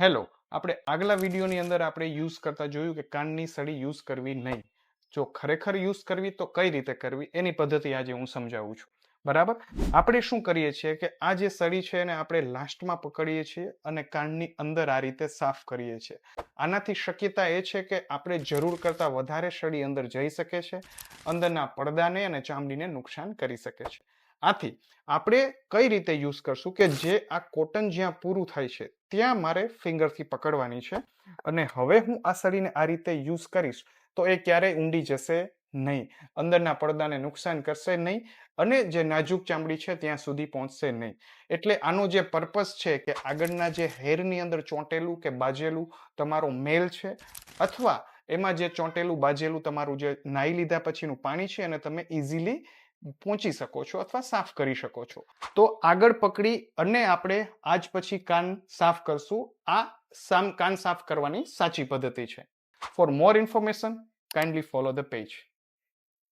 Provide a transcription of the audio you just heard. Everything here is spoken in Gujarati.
હેલો, આપણે આગલા વિડીયોની અંદર આપણે યુઝ કરતા જોયું કે કાનની સળી યુઝ કરવી નહીં. જો ખરેખર યુઝ કરવી તો કઈ રીતે કરવી? એની પદ્ધતિ આજે હું સમજાવું છું. બરાબર? આપણે શું કરીએ છીએ કે આ જે સળી છે એને આપણે લાસ્ટમાં પકડીએ છીએ અને કાનની અંદર આ રીતે સાફ કરીએ છીએ. આનાથી શક્યતા એ છે કે આપણે જરૂર કરતાં વધારે સળી અંદર જઈ શકે છે, અંદરના પડદાને અને ચામડીને નુકસાન કરી શકે છે. આથી આપણે કઈ રીતે યુઝ કરશું કે જે આ કોટન જ્યાં પૂરું થાય છે ત્યાં મારે ફિંગરથી પકડવાની છે અને હવે હું આ સળીને આ રીતે યુઝ કરીશ તો એ ક્યારેય ઊંડી જશે નહીં. અંદરના પડદાને નુકસાન કરશે નહીં અને જે નાજુક ચામડી છે ત્યાં સુધી પહોંચશે નહીં. એટલે આનો જે પર્પસ છે કે આગળના જે હેરની અંદર ચોંટેલું કે બાજેલું તમારો મેલ છે અથવા એમાં જે ચોંટેલું બાજેલું તમારું જે નાઈ લીધા પછીનું પાણી છે અને તમે ઇઝીલી પહોંચી શકો છો અથવા સાફ કરી શકો છો. તો આગળ પકડી અને આપણે આજ પછી કાન સાફ કરશું. આ સામ કાન સાફ કરવાની સાચી પદ્ધતિ છે. For more information kindly follow the page